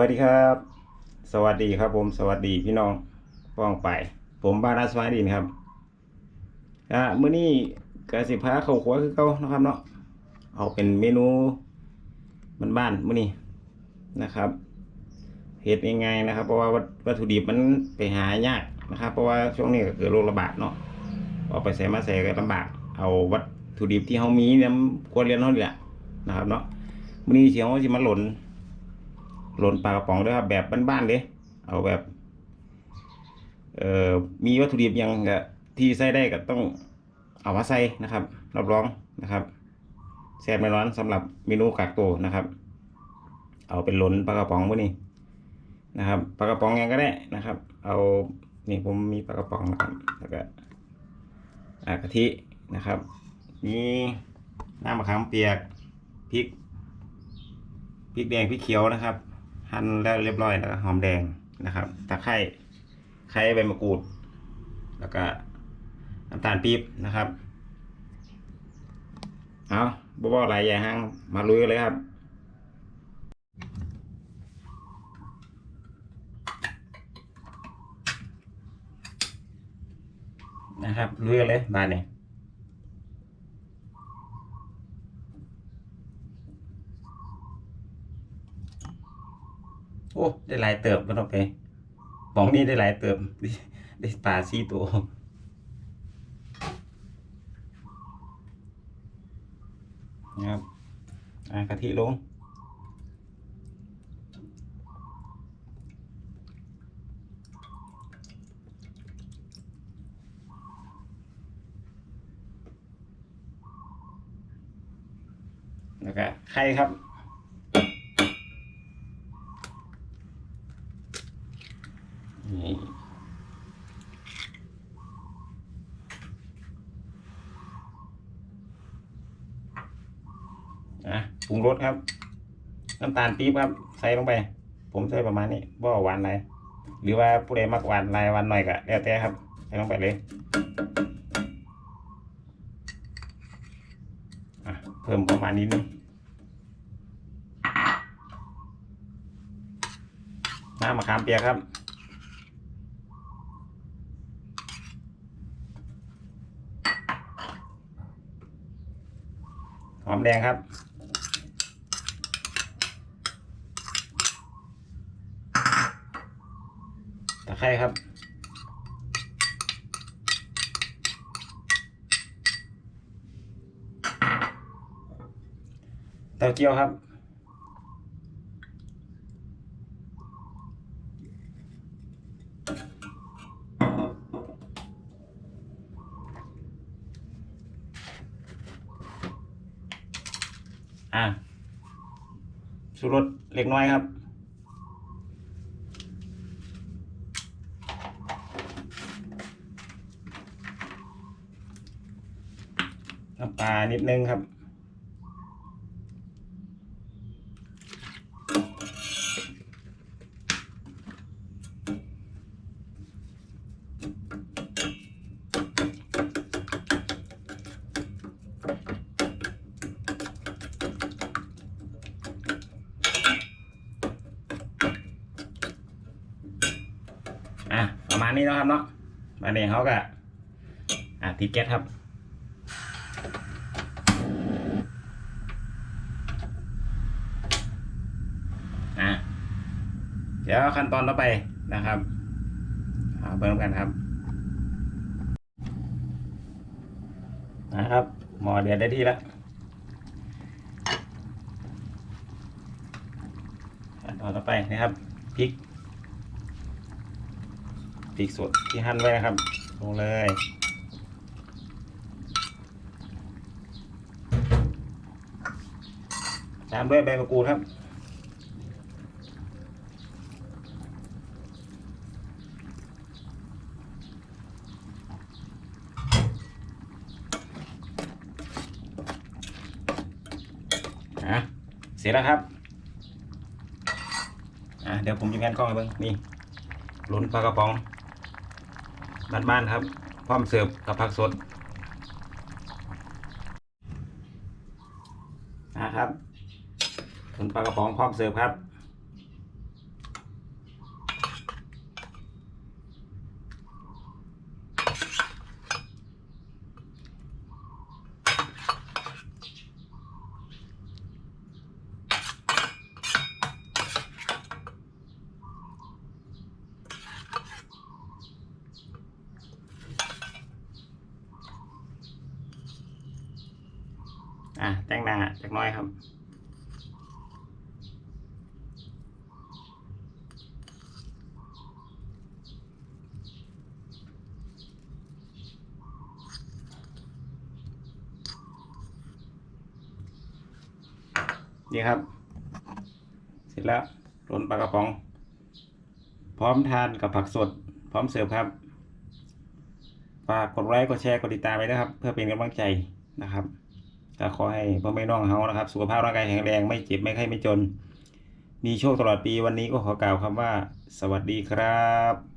วัสดีครับ สวัสดีครับผมสวัสดีพี่น้องป้องไป ผมบาราสวาดินครับอ่ามื้อนี้กสิพาเข้าครัวคือเก่านะครับเนาะเอาเป็นเมนูบ้านๆมื้อนี้นะครับเฮ็ดง่ายๆนะครับ เพราะว่าวัตถุดิบมันไปหายากนะครับ เพราะว่าช่วงนี้ก็เกิดโรคระบาดเนาะออกไปใส่มาใส่ก็ลำบากเอาวัตถุดิบที่เฮามีเนี่ยควรเรือนเฮานี่แหละนะครับเนาะมื้อนี้เสิเฮาสิมาหล่น หล่นปลากระป๋องด้วยครับแบบบ้านๆเลย เอาแบบ เอ่อมีวัตถุดิบยังก็ที่ใส่ได้ก็ต้องเอามาใส่นะครับ รับรองนะครับแซ่บไม่ร้อนสำหรับเมนูกากโตนะครับ เอาเป็นหล่นปลากระป๋องพวกนี้นะครับปลากระป๋องยังก็ได้นะครับ เอานี่ผมมีปลากระป๋องนะครับแล้วก็กะทินะครับมีน้ำมะขามเปียกพริกพริกแดงพริกเขียวนะครับ หั่นแล้วเรียบร้อยแล้วก็หอมแดงนะครับตะไคร้ไคร้ใบมะกรูด แล้วก็น้ำตาลปี๊บนะครับ เอาบ่บ่หลายอย่ห้างมาลุยกันเลยครับนะครับลุยกันเลยบานนี้ โอ้ได้หลายเติบก็ต้องไปบองนี่ได้หลายเติบได้ปลาสี่ตัวนะครับอ่ากะทิลงแล้วก็ไข่ครับ นี่อะ ปรุงรสครับ น้ำตาลปี๊บครับ ใส่ลงไป ผมใส่ประมาณนี้บ่หวานอะไรหรือว่าผู้ใดมักหวานลายหวานหน่อยก็แล้วแต่ครับ ใส่ลงไปเลยเพิ่มประมาณนี้นึงน้ำมะขามเปียกครับหอมแดงครับ ตะไครครับ เต้าเจียวครับ อะชูรสเล็กน้อยครับ น้ำปลานิดนึงครับ อะ ประมาณนี้เนาะครับเนาะมาเนี่ยเขาก็อะติดแก๊สครับ อะ เดี๋ยวขั้นตอนต่อไปนะครับเอาเบิ่มกันครับ นะครับหมอเดือดได้ที่แล้วขั้นตอนต่อไปนะครับพริกพริกสดที่หั่นไว้นะครับ ลงเลยตามด้วยใบมะกรูดครับ อะเสร็จแล้วครับอะเดี๋ยวผมจะแพนกล้องให้เบิ่งนี่หลุนปลากระป๋องบ้านๆครับ พร้อมเสิร์ฟกับผักสดนะครับหลุนปลากระป๋องพร้อมเสิร์ฟครับ หน้าจักน้อยครับนี่ครับ เสร็จแล้วรนปลากระป๋อง พร้อมทานกับผักสด พร้อมเสิร์ฟครับ ฝากกดไลค์ กดแชร์ กดติดตามไว้นะครับ เพื่อเป็นกำลังใจนะครับ ก็ขอให้พ่อแม่น้องเฮานะครับ สุขภาพร่างกายแข็งแรงไม่เจ็บไม่ไข้ไม่จน มีโชคตลอดปีวันนี้ก็ขอกล่าวคำว่า สวัสดีครับ